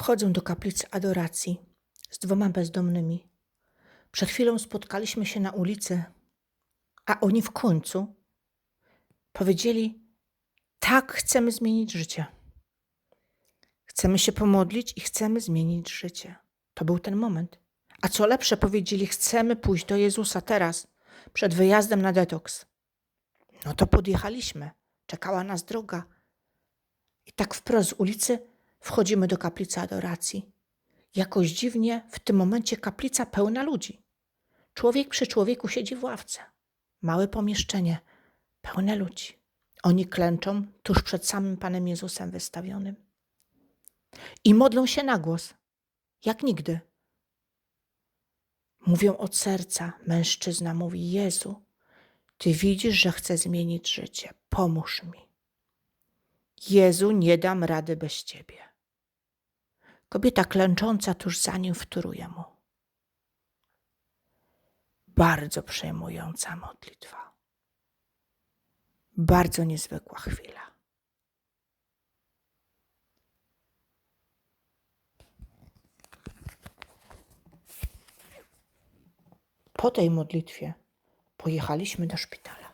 Wchodzę do kaplicy adoracji z dwoma bezdomnymi. Przed chwilą spotkaliśmy się na ulicy, a oni w końcu powiedzieli: Tak, chcemy zmienić życie. Chcemy się pomodlić i chcemy zmienić życie. To był ten moment. A co lepsze, powiedzieli: Chcemy pójść do Jezusa teraz, przed wyjazdem na detoks. No to podjechaliśmy. Czekała nas droga. I tak wprost z ulicy wchodzimy do kaplicy adoracji. Jakoś dziwnie w tym momencie kaplica pełna ludzi. Człowiek przy człowieku siedzi w ławce. Małe pomieszczenie, pełne ludzi. Oni klęczą tuż przed samym Panem Jezusem wystawionym. I modlą się na głos, jak nigdy. Mówią od serca. Mężczyzna mówi: Jezu, Ty widzisz, że chcę zmienić życie. Pomóż mi. Jezu, nie dam rady bez Ciebie. Kobieta klęcząca tuż za nim wtóruje mu. Bardzo przejmująca modlitwa. Bardzo niezwykła chwila. Po tej modlitwie pojechaliśmy do szpitala.